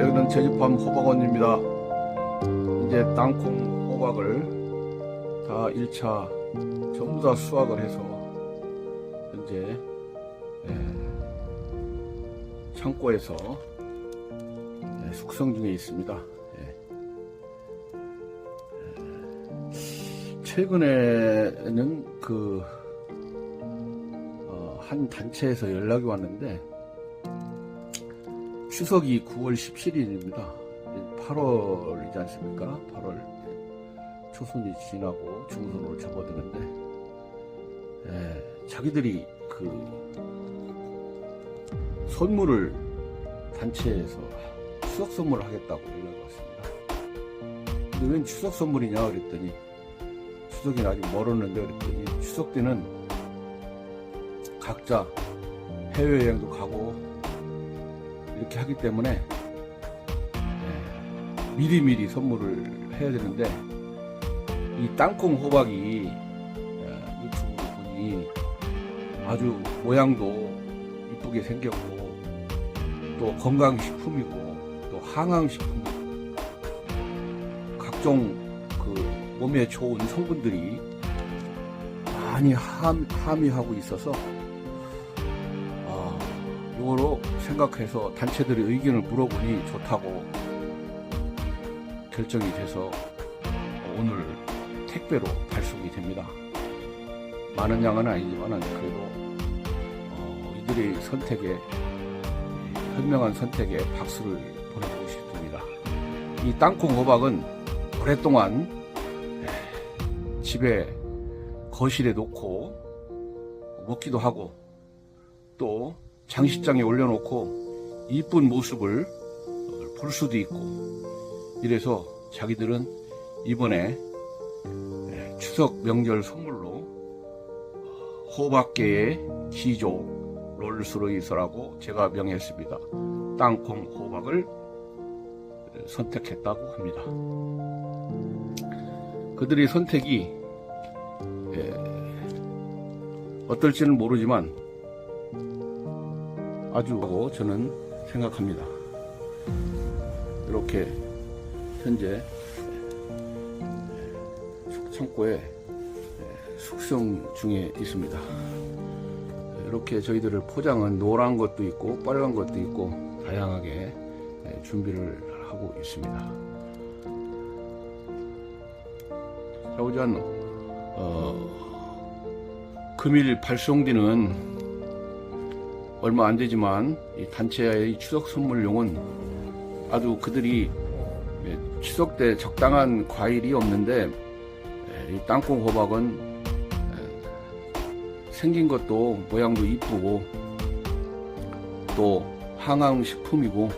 여기는 제주팜 호박원입니다. 이제 땅콩 호박을 다 1차 전부 다 수확을 해서 현재 예, 창고에서 예, 숙성 중에 있습니다. 예. 예, 최근에는 그 어, 한 단체에서 연락이 왔는데 추석이 9월 17일입니다. 8월이지 않습니까? 8월 초순이 지나고 중순으로 접어드는데 예, 자기들이 그 선물을 단체에서 추석 선물을 하겠다고 연락이 왔습니다. 근데 웬 추석 선물이냐 그랬더니 추석이 아직 멀었는데 그랬더니 추석 때는 각자 해외여행도 가고 이렇게 하기 때문에 예, 미리미리 선물을 해야 되는데 이 땅콩 호박이 예, 유튜브로 보니 아주 모양도 이쁘게 생겼고 또 건강식품이고 또 항암식품이고 각종 그 몸에 좋은 성분들이 많이 함, 함유하고 있어서 아, 이거로 생각해서 단체들의 의견을 물어보니 좋다고 결정이 돼서 오늘 택배로 발송이 됩니다. 많은 양은 아니지만 그래도 어, 이들의 선택에 현명한 선택에 박수를 보내주고 싶습니다. 이 땅콩 호박은 오랫동안 에, 집에 거실에 놓고 먹기도 하고 또 장식장에 올려놓고 이쁜 모습을 볼 수도 있고 이래서 자기들은 이번에 추석 명절 선물로 호박계의 기조 롤스로이스라고 제가 명했습니다. 땅콩 호박을 선택했다고 합니다. 그들의 선택이 어떨지는 모르지만 아주 하고 저는 생각합니다. 이렇게 현재 창고에 숙성 중에 있습니다. 이렇게 저희들을 포장은 노란 것도 있고 빨간 것도 있고 다양하게 준비를 하고 있습니다. 자, 오전 어, 금일 발송되는 얼마 안 되지만 이 단체의 추석 선물용은 아주 그들이 예, 추석 때 적당한 과일이 없는데 예, 이 땅콩 호박은 예, 생긴 것도 모양도 이쁘고 또 항암식품이고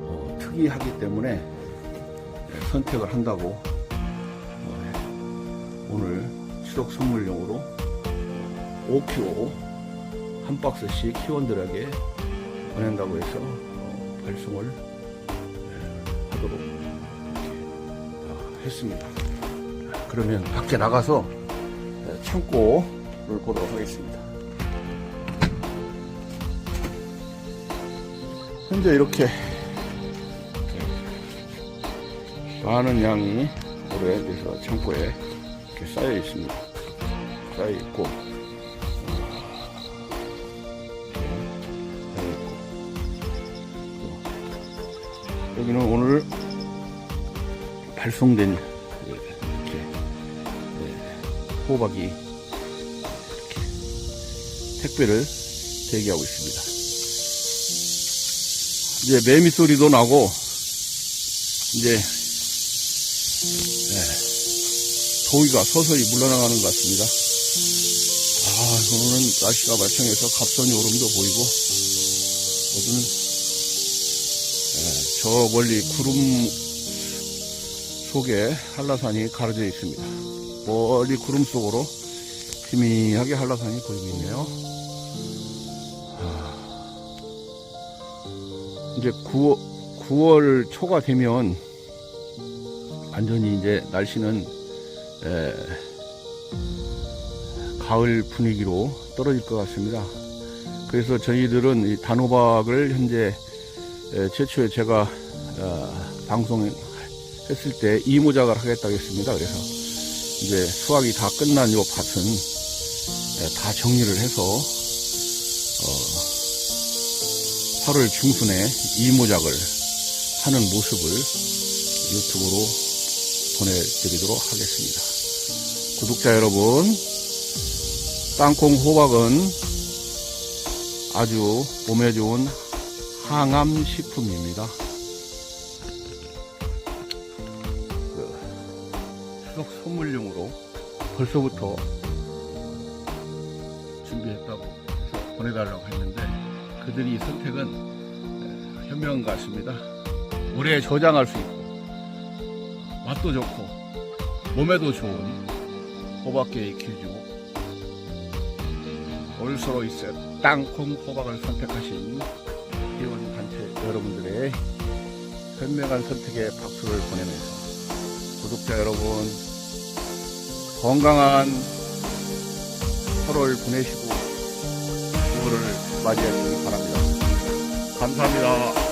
어, 특이하기 때문에 선택을 한다고 어, 오늘 추석 선물용으로 5kg 한 박스씩 회원들에게 보낸다고 해서 어, 발송을 예, 하도록 이렇게 했습니다. 그러면 밖에 나가서 예, 창고를 보도록 하겠습니다. 현재 이렇게 많은 양이 오래돼서 창고에 쌓여 있습니다. 쌓여 있고 여기는 오늘 발송된 이렇게 예, 호박이 이렇게 택배를 대기하고 있습니다. 이제 매미 소리도 나고 이제 예, 더위가 서서히 물러나가는 것 같습니다. 아, 오늘은 날씨가 말창해서 갑선이 오름도 보이고 어두는 저 멀리 구름 속에 한라산이 가려져 있습니다. 멀리 구름 속으로 희미하게 한라산이 보이고 있네요. 이제 9월, 9월 초가 되면 완전히 이제 날씨는 에, 가을 분위기로 떨어질 것 같습니다. 그래서 저희들은 이 단호박을 현재 에, 최초에 제가 어, 방송했을 때 이모작을 하겠다고 했습니다. 그래서 이제 수확이 다 끝난 요 밭은 에, 다 정리를 해서 어, 8월 중순에 이모작을 하는 모습을 유튜브로 보내드리도록 하겠습니다. 구독자 여러분, 땅콩 호박은 아주 몸에 좋은 항암 식품입니다. 그 추석 선물용으로 벌써부터 준비했다고 보내달라고 했는데 그들이 선택은 에, 현명한 것 같습니다. 오래 저장할 수 있고 맛도 좋고 몸에도 좋은 호박계의 올수로 있어 땅콩 호박을 선택하신 여러분들의 현명한 선택에 박수를 보내면서 구독자 여러분 건강한 8월 보내시고 9월을 맞이하시기 바랍니다. 감사합니다.